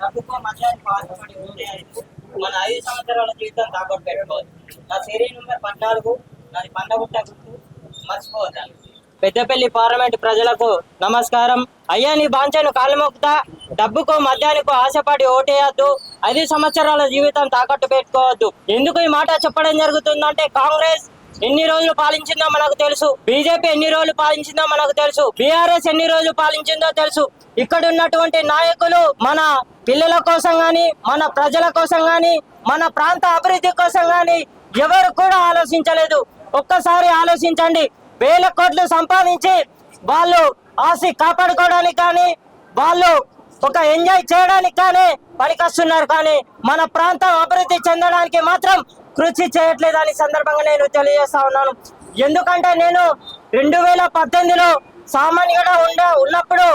డబ్బుకో మధ్యాహ్నం పాల్పడి ఉంది మన ఐదు సంవత్సరాల జీవితం తాకట్టు పెట్టుకోవచ్చు నా సీరియల్ నెంబర్ పద్నాలుగు నాది పండగుట్ట గుర్తు మర్చిపోవద్దాను పెద్దపల్లి పార్లమెంట్ ప్రజలకు నమస్కారం. అయ్యా నీ బాంచను కాలుమొక్కుతా డబ్బుకు మద్యానికి ఆశపడి ఓటేయద్దు. ఐదు సంవత్సరాల జీవితం తాకట్టు పెట్టుకోవద్దు. ఎందుకు ఈ మాట చెప్పడం జరుగుతుందంటే కాంగ్రెస్ ఎన్ని రోజులు పాలించిందో మనకు తెలుసు. బీజేపీ ఎన్ని రోజులు పాలించిందో మనకు తెలుసు. బీఆర్ఎస్ ఎన్ని రోజులు పాలించిందో తెలుసు. ఇక్కడ ఉన్నటువంటి నాయకులు మన పిల్లల కోసం కానీ మన ప్రజల కోసం కానీ మన ప్రాంత అభివృద్ధి కోసం కానీ ఎవరు కూడా ఆలోచించలేదు. ఒక్కసారి ఆలోచించండి. వేల కోట్లు సంపాదించి వాళ్ళు ఆస్తి కాపాడుకోవడానికి కానీ వాళ్ళు ఒక ఎంజాయ్ చేయడానికి కానీ పనికొస్తున్నారు కానీ మన ప్రాంతం అభివృద్ధి చెందడానికి మాత్రం కృషి చేయట్లేదని సందర్భంగా నేను తెలియజేస్తా ఉన్నాను. ఎందుకంటే నేను రెండు వేల పద్దెనిమిదిలో సామాన్యుగా ఉండ ఉన్నప్పుడు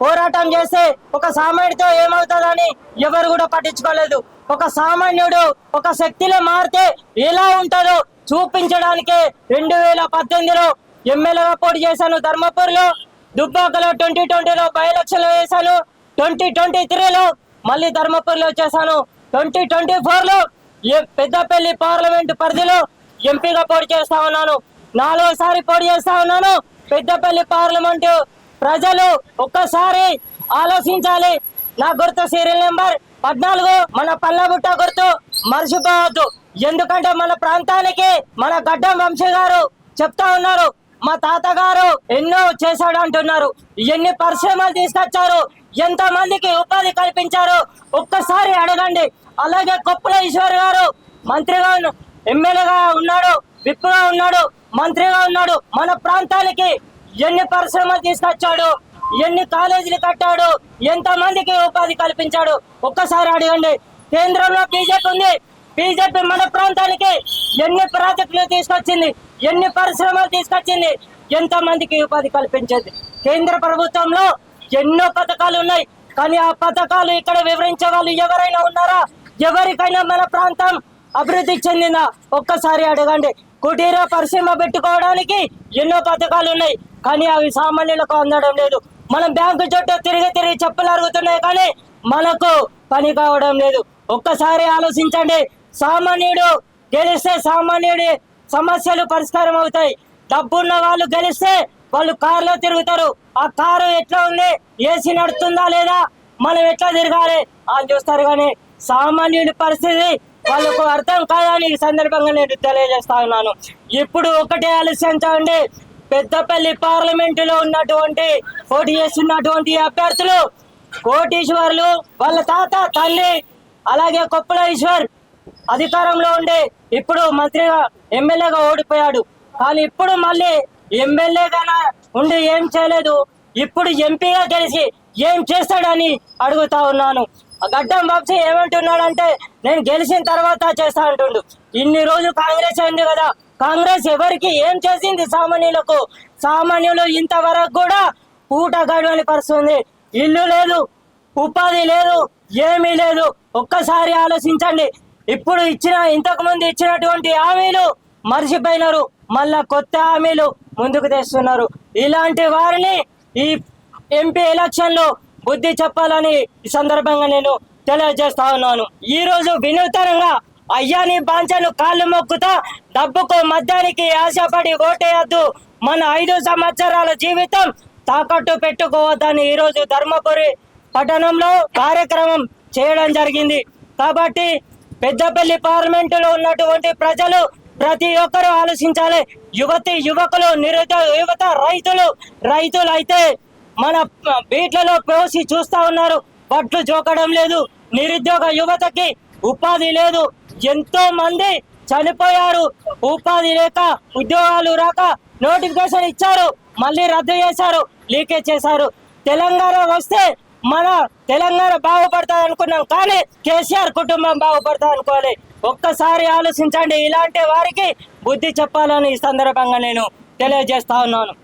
పోరాటం చేస్తే ఒక సామాన్యుడితో ఏమవుతుందని ఎవరు కూడా పట్టించుకోలేదు. ఒక సామాన్యుడు ఒక శక్తిలో మారితే ఎలా ఉంటుందో చూపించడానికే రెండు వేల పద్దెనిమిదిలో ఎమ్మెల్యేగా పోటీ చేశాను ధర్మపూర్లో దుబ్బాకలో ట్వంటీ ట్వంటీలో బై ఎలక్షన్లో వేశాను ట్వంటీ ట్వంటీ త్రీలో మళ్ళీ ధర్మపూర్లో చేశాను ట్వంటీ ట్వంటీ ఫోర్లో పెద్దపల్లి పార్లమెంట్ పరిధిలో ఎంపీగా పోటీ చేస్తా ఉన్నాను. నాలుగోసారి పోటీ చేస్తా ఉన్నాను పెద్దపల్లి పార్లమెంటు ప్రజలు ఒక్కసారి ఆలోచించాలి. నా గుర్తు సీరియల్ నెంబర్ పద్నాలుగు. మన పల్లబుట్ట గుర్తు మర్చిపోవద్దు. ఎందుకంటే మన ప్రాంతానికి మన గడ్డం వంశీ గారు చెప్తా ఉన్నారు. మా తాతగారు ఎన్నో చేశాడు అంటున్నారు. ఎన్ని పరిశ్రమలు తీసుకొచ్చారు? ఎంత మందికి ఉపాధి కల్పించారు? ఒక్కసారి అడగండి. అలాగే కొప్పుల ఈశ్వర్ గారు మంత్రిగా ఎమ్మెల్యేగా ఉన్నాడు విప్పుగా ఉన్నాడు మంత్రిగా ఉన్నాడు. మన ప్రాంతానికి ఎన్ని పరిశ్రమలు తీసుకొచ్చాడు? ఎన్ని కాలేజీలు కట్టాడు? ఎంత మందికి ఉపాధి కల్పించాడు? ఒక్కసారి అడగండి. కేంద్రంలో బీజేపీ ఉంది. బీజేపీ మన ప్రాంతానికి ఎన్ని ప్రాజెక్టులు తీసుకొచ్చింది? ఎన్ని పరిశ్రమలు తీసుకొచ్చింది? ఎంత మందికి ఉపాధి కల్పించింది? కేంద్ర ప్రభుత్వంలో ఎన్నో పథకాలు ఉన్నాయి. కానీ ఆ పథకాలు ఇక్కడ వివరించే వాళ్ళు ఎవరైనా ఉన్నారా? ఎవరికైనా మన ప్రాంతం అభివృద్ధి చెందిందా? ఒక్కసారి అడగండి. కుటీర పరిశ్రమ పెట్టుకోవడానికి ఎన్నో పథకాలు ఉన్నాయి. కానీ అవి సామాన్యులకు అందడం లేదు. మనం బ్యాంకు చుట్టూ తిరిగి తిరిగి చెప్పులు అరుగుతున్నాయి కానీ మనకు పని కావడం లేదు. ఒక్కసారి ఆలోచించండి. సామాన్యుడు గెలిస్తే సామాన్యుడి సమస్యలు పరిష్కారం అవుతాయి. డబ్బున్న వాళ్ళు గెలిస్తే వాళ్ళు కారులో తిరుగుతారు. ఆ కారు ఎట్లా ఉంది? ఏసీ నడుస్తుందా లేదా? మనం ఎట్లా తిరగాలి? అని చూస్తారు కానీ సామాన్యుడి పరిస్థితి వాళ్ళకు అర్థం కాదని ఈ సందర్భంగా నేను తెలియజేస్తా ఉన్నాను. ఇప్పుడు ఒకటే ఆలోచించండి. పెద్దపల్లి పార్లమెంటులో ఉన్నటువంటి పోటీ చేస్తున్నటువంటి అభ్యర్థులు కోటీశ్వర్లు వాళ్ళ తాత తల్లి అలాగే కొప్పుల ఈశ్వర్ అధికారంలో ఉండే ఇప్పుడు మంత్రిగా ఎమ్మెల్యేగా ఓడిపోయాడు. కానీ ఇప్పుడు మళ్ళీ ఎమ్మెల్యేగా ఉండి ఏం చేయలేదు. ఇప్పుడు ఎంపీగా గెలిచి ఏం చేస్తాడని అడుగుతా ఉన్నాను. గడ్డం బాబు ఏమంటున్నాడంటే నేను గెలిచిన తర్వాత చేస్తా అంటుండు. ఇన్ని రోజులు కాంగ్రెస్ అయింది కదా కాంగ్రెస్ ఎవరికి ఏం చేసింది సామాన్యులకు? సామాన్యులు ఇంతవరకు కూడా ఊట గడవని పరుస్తుంది ఇల్లు లేదు ఉపాధి లేదు ఏమీ లేదు. ఒక్కసారి ఆలోచించండి. ఇప్పుడు ఇచ్చిన ఇంతకు ముందు ఇచ్చినటువంటి హామీలు మర్చిపోయినారు. మళ్ళా కొత్త హామీలు ముందుకు తెస్తున్నారు. ఇలాంటి వారిని ఈ ఎంపీ ఎలక్షన్లో బుద్ధి చెప్పాలని ఈ సందర్భంగా నేను తెలియజేస్తా ఉన్నాను. ఈరోజు వినూతనంగా అయ్యా అయ్యాని బాంచను కాళ్ళు మొక్కుతా డబ్బుకు మద్యానికి ఆశపడి ఓటేయద్దు. మన ఐదు సంవత్సరాల జీవితం తాకట్టు పెట్టుకోవద్దని ఈరోజు ధర్మపురి పట్టణంలో కార్యక్రమం చేయడం జరిగింది. కాబట్టి పెద్దపల్లి పార్లమెంటులో ఉన్నటువంటి ప్రజలు ప్రతి ఒక్కరూ ఆలోచించాలి. యువతి యువకులు నిరుద్యోగ యువత రైతులు రైతులు అయితే మన బీట్లలో పోసి చూస్తా ఉన్నారు. పట్లు జోకడం లేదు. నిరుద్యోగ యువతకి ఉపాధి లేదు. ఎంతో మంది చనిపోయారు. ఉపాధి లేక ఉద్యోగాలు రాక నోటిఫికేషన్ ఇచ్చారు. మళ్ళీ రద్దు చేశారు లీకేజ్ చేశారు. తెలంగాణ వస్తే మన తెలంగాణ బాగుపడుతుంది అనుకున్నాం కానీ కేసీఆర్ కుటుంబం బాగుపడుతుంది అనుకోవాలి. ఒక్కసారి ఆలోచించండి ఇలాంటి వారికి బుద్ధి చెప్పాలని ఈ సందర్భంగా నేను తెలియజేస్తా ఉన్నాను.